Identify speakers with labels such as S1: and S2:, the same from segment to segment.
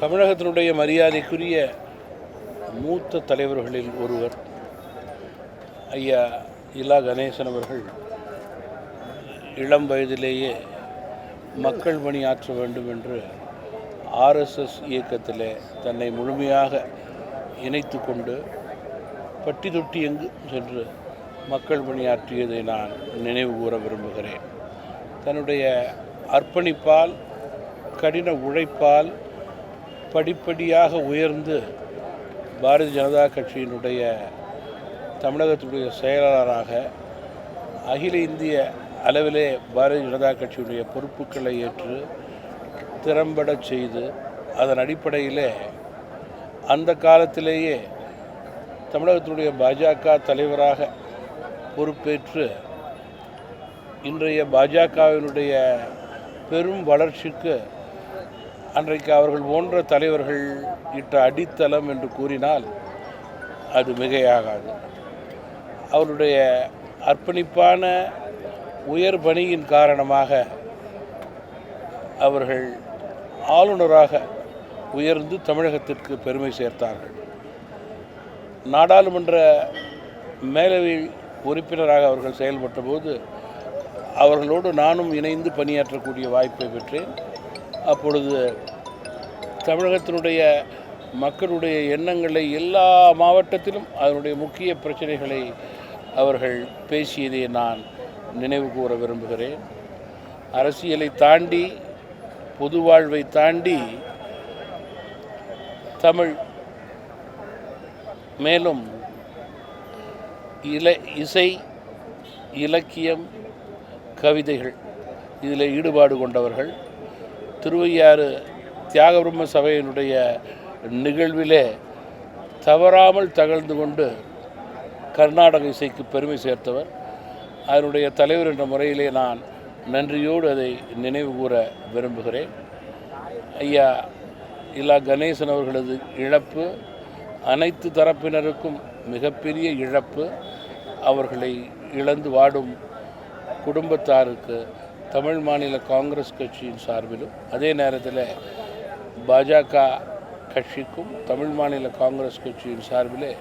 S1: தமிழகத்தினுடைய மரியாதைக்குரிய மூத்த தலைவர்களில் ஒருவர் ஐயா இலா கணேசன் அவர்கள் இளம் வயதிலேயே மக்கள் பணியாற்ற வேண்டும் என்று ஆர்எஸ்எஸ் இயக்கத்தில் தன்னை முழுமையாக இணைத்து கொண்டு பட்டி தொட்டி எங்கு சென்று மக்கள் பணியாற்றியதை நான் நினைவு கூற விரும்புகிறேன். தன்னுடைய அர்ப்பணிப்பால் கடின உழைப்பால் படிப்படியாக உயர்ந்து பாரதிய ஜனதா கட்சியினுடைய தமிழகத்தினுடைய செயலாளராக அகில இந்திய அளவிலே பாரதிய ஜனதா கட்சியினுடைய பொறுப்புகளை ஏற்று திறம்பட செய்து அதன் அடிப்படையிலே அந்த காலத்திலேயே தமிழகத்தினுடைய பாஜக தலைவராக பொறுப்பேற்று இன்றைய பாஜகவினுடைய பெரும் வளர்ச்சிக்கு அன்றைக்கு அவர்கள் போன்ற தலைவர்கள் இட்ட அடித்தளம் என்று கூறினால் அது மிகையாகாது. அவருடைய அர்ப்பணிப்பான உயர் பணியின் காரணமாக அவர்கள் ஆளுநராக உயர்ந்து தமிழகத்திற்கு பெருமை சேர்த்தார்கள். நாடாளுமன்ற மேலவை உறுப்பினராக அவர்கள் செயல்பட்ட போது அவர்களோடு நானும் இணைந்து பணியாற்றக்கூடிய வாய்ப்பை பெற்றேன். அப்பொழுது தமிழகத்தினுடைய மக்களுடைய எண்ணங்களை எல்லா மாவட்டத்திலும் அதனுடைய முக்கிய பிரச்சனைகளை அவர்கள் பேசியதை நான் நினைவு கூற விரும்புகிறேன். அரசியலை தாண்டி பொது வாழ்வை தாண்டி தமிழ் மேலும் இல இசை இலக்கியம் கவிதைகள் இதில் ஈடுபாடு கொண்டவர்கள். திருவையாறு தியாகபிரம்ம சபையினுடைய நிகழ்விலே தவறாமல் தகழ்ந்து கொண்டு கர்நாடக இசைக்கு பெருமை சேர்த்தவர். அதனுடைய தலைவர் என்ற முறையிலே நான் நன்றியோடு அதை நினைவு கூற விரும்புகிறேன். ஐயா இலா கணேசன் அவர்களது இழப்பு அனைத்து தரப்பினருக்கும் மிகப்பெரிய இழப்பு அவர்களை இழந்து வாடும் குடும்பத்தாருக்கு தமிழ் மாநில காங்கிரஸ் கட்சியின் சார்பிலும் அதே நேரத்தில் பாஜக கட்சிக்கும் தமிழ் மாநில காங்கிரஸ் கட்சியின் சார்பிலே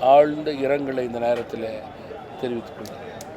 S1: ஆழ்ந்த இரங்கலை இந்த நேரத்தில் தெரிவித்துக் கொள்கிறேன்.